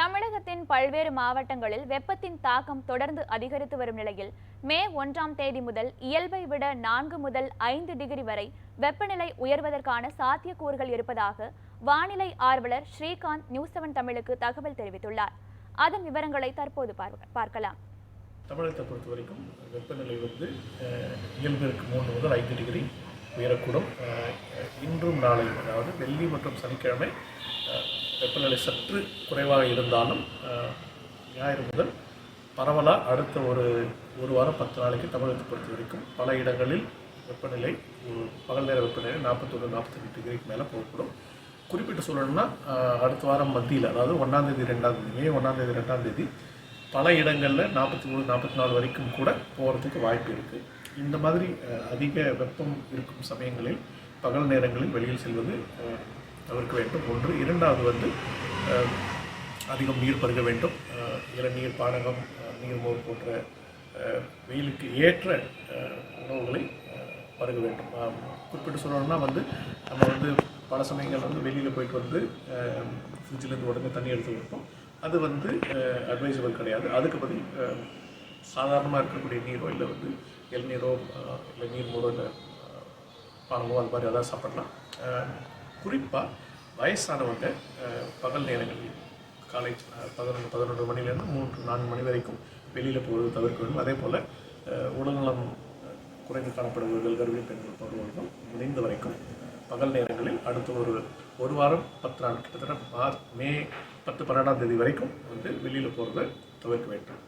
தமிழகத்தின் பல்வேறு மாவட்டங்களில் வெப்பத்தின் தாக்கம் தொடர்ந்து அதிகரித்து வரும் நிலையில் மே ஒன்றாம் தேதி முதல் இயல்பை விட நான்கு முதல் ஐந்து டிகிரி வரை வெப்பநிலை உயர்வதற்கான சாத்தியக்கூறுகள் இருப்பதாக வானிலை ஆர்வலர் ஸ்ரீகாந்த் நியூஸ் செவன் தமிழுக்கு தகவல் தெரிவித்துள்ளார். அதன் விவரங்களை தற்போது பார்க்கலாம். தமிழகத்தை பொறுத்த வரைக்கும் வெப்பநிலை வந்து இயல்பிற்கு மூன்று முதல் ஐந்து டிகிரி உயரக்கூடும். இன்றும் நாளை அதாவது வெள்ளி மற்றும் சனிக்கிழமை வெப்பநிலை சற்று குறைவாக இருந்தாலும் ஞாயிறு முதல் பரவலாக அடுத்த ஒரு ஒரு வாரம் பத்து நாளைக்கு தமிழகத்தை பொறுத்த வரைக்கும் பல இடங்களில் வெப்பநிலை பகல் நேர வெப்பநிலை நாற்பத்தொன்று நாற்பத்தெட்டு டிகிரிக்கு மேலே போகக்கூடும். குறிப்பிட்டு சொல்லணும்னா அடுத்த வாரம் மத்தியில் அதாவது ஒன்றாந்தேதி ரெண்டாந்தேதி மே ஒன்றாந்தேதி ரெண்டாந்தேதி பல இடங்களில் நாற்பத்தி மூணு நாற்பத்தி நாலு வரைக்கும் கூட போகிறதுக்கு வாய்ப்பு இருக்குது இந்த மாதிரி அதிக வெப்பம் இருக்கும் சமயங்களில் பகல் நேரங்களில் வெளியில் செல்வது தவிர்க்க வேண்டும். ஒன்று இரண்டாவது வந்து அதிகம் நீர் பருக வேண்டும். இளநீர் பானகம் நீர்மோர் போன்ற வெயிலுக்கு ஏற்ற உணவுகளை பருக வேண்டும். குறிப்பிட்டு சொல்லணும்னா வந்து நம்ம வந்து பல சமயங்கள் வந்து வெளியில் போயிட்டு வந்து ஃப்ரிட்ஜிலேருந்து உடனே தண்ணி எடுத்து வைப்போம் அது வந்து அட்வைசபிள் கிடையாது. அதுக்கு பதில் சாதாரணமாக இருக்கக்கூடிய நீரோ இல்லை வந்து இளநீரோ இல்லை நீர் மோரோ இல்லை பானமோ அது மாதிரி அதான் சாப்பிடலாம். குறிப்பாக வயசானவங்க பகல் நேரங்களில் காலை பதினொன்று பதினொன்று மணிலேருந்து மூன்று நான்கு மணி வரைக்கும் வெளியில் போவது தவிர்க்க வேண்டும். அதே போல் உடல்நலம் குறைந்து காணப்படுபவர்கள் கர்ப்பிணி பெண்கள் போன்றவர்களும் முடிந்த வரைக்கும் பகல் நேரங்களில் அடுத்த ஒரு ஒரு வாரம் பத்து நாள் கிட்டத்தட்ட மார்ச் மே பத்து பன்னெண்டாம் தேதி வரைக்கும் வந்து வெளியில் போகிறத தவிர்க்க வேண்டும்.